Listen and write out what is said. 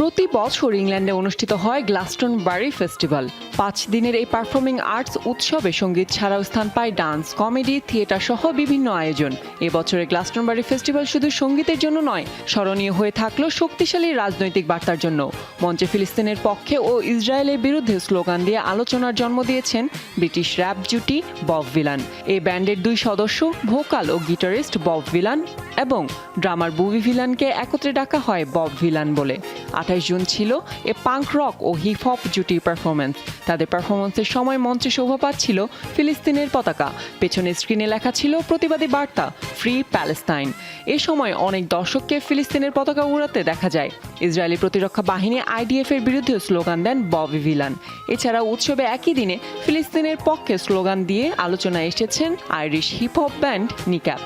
প্রতি বছর ইংল্যান্ডে অনুষ্ঠিত হয় গ্লাস্টন বারি ফেস্টিভ্যাল। পাঁচ দিনের এই পারফর্মিং আর্টস উৎসবে সংগীত ছাড়াও স্থান পায় ডান্স, কমেডি, থিয়েটার সহ বিভিন্ন আয়োজন। এবছরের গ্লাস্টনবারি ফেস্টিভ্যাল শুধু সঙ্গীতের জন্য নয়, স্মরণীয় হয়ে থাকল শক্তিশালী রাজনৈতিক বার্তার জন্য। মঞ্চে ফিলিস্তিনের পক্ষে ও ইসরায়েলের বিরুদ্ধে স্লোগান দিয়ে আলোচনার জন্ম দিয়েছেন ব্রিটিশ র্যাপ জুটি বব ভিলান। এই ব্যান্ডের দুই সদস্য, ভোকাল ও গিটারিস্ট বব ভিলান। এবং ড্রামার বুবি ভিলানকে একত্রে ডাকা হয় বব ভিলান বলে। আঠাশ জুন ছিল এ পাঙ্ক রক ও হিপ হপ জুটির পারফরমেন্স তাদের পারফরমেন্সের সময় মঞ্চে শোভা পাচ্ছিল ফিলিস্তিনের পতাকা। পেছনে স্ক্রিনে লেখা ছিল প্রতিবাদী বার্তা ফ্রি প্যালেস্তাইন এ সময় অনেক দর্শককে ফিলিস্তিনের পতাকা উড়াতে দেখা যায়। ইসরায়েলি প্রতিরক্ষা বাহিনী আইডিএফ এর বিরুদ্ধে স্লোগান দেন ববি ভিলান। এছাড়া উৎসবে একই দিনে ফিলিস্তিনের পক্ষে স্লোগান দিয়ে আলোচনায় এসেছেন Irish hip hop band Kneecap